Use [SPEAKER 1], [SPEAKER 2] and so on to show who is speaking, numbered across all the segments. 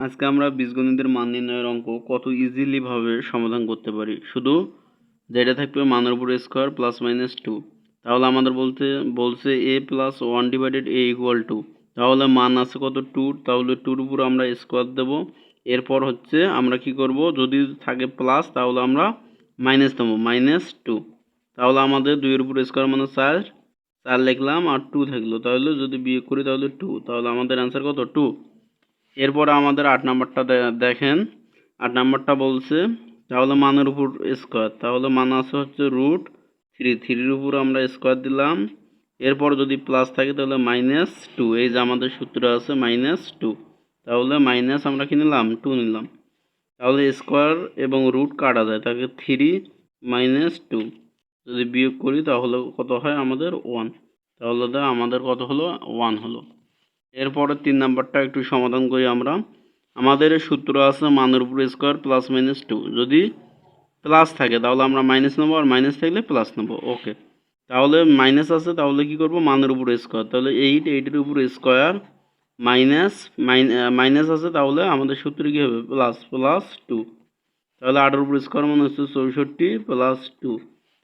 [SPEAKER 1] আজকে আমরা বীজগণিতের মান নির্ণয়ের অঙ্ক কত ইজিলি ভাবে সমাধান করতে পারি? শুধু যেটা থাকবে মানের উপর স্কোয়ার প্লাস মাইনাস টু তাহলে আমাদের বলতে, বলছে a plus one divided a equal to তাহলে মান আছে কত টু তাহলে টুর উপর আমরা স্কোয়ার দেবো। এরপর হচ্ছে আমরা কি করব? যদি থাকে প্লাস তাহলে আমরা মাইনাস দেবো মাইনাস টু তাহলে আমাদের দুইয়ের উপর স্কোয়ার মানে চার। চার লিখলাম আর টু থাকল। তাহলে যদি বিয়োগ করি তাহলে টু তাহলে আমাদের অ্যান্সার কত? টু এরপরে আমাদের আট নাম্বারটা দেখেন। আট নাম্বারটা বলছে, তাহলে মানের উপর স্কোয়ার তাহলে মান আছে হচ্ছে রুট থ্রি থ্রির উপর আমরা স্কোয়ার দিলাম। এরপর যদি প্লাস থাকে তাহলে মাইনাস টু এই যে আমাদের সূত্র আছে মাইনাস টু তাহলে মাইনাস আমরা কি নিলাম? টু নিলাম। তাহলে স্কোয়ার এবং রুট কাটা যায় তাকে থ্রি মাইনাস টু যদি বিয়োগ করি তাহলে কত হয়? আমাদের ওয়ান তাহলে আমাদের কত হলো? ওয়ান হলো। এরপরে তিন নাম্বারটা একটু সমাধান করি আমরা। আমাদের সূত্র আছে মানের উপর স্কোয়ার প্লাস মাইনাস টু যদি প্লাস থাকে, তাহলে আমরা মাইনাস নেব আর মাইনাস থাকলে প্লাস নেব। ওকে তাহলে মাইনাস আছে, তাহলে কি করব? মানের উপর স্কোয়ার। তাহলে এইট এইটের উপর স্কোয়ার মাইনাস মাইনাস আছে, তাহলে আমাদের সূত্র কী হবে? প্লাস প্লাস টু তাহলে আটের উপর স্কোয়ার মানে হচ্ছে চৌষট্টি প্লাস টু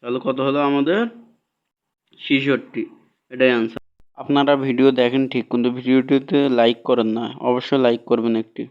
[SPEAKER 1] তাহলে কত হলো আমাদের? ছেষট্টি। এটাই আনসার আপনারা ভিডিও দেখেন ঠিক কিন্তু ভিডিওটিতে লাইক করেন না। অবশ্যই লাইক করবেন একটি।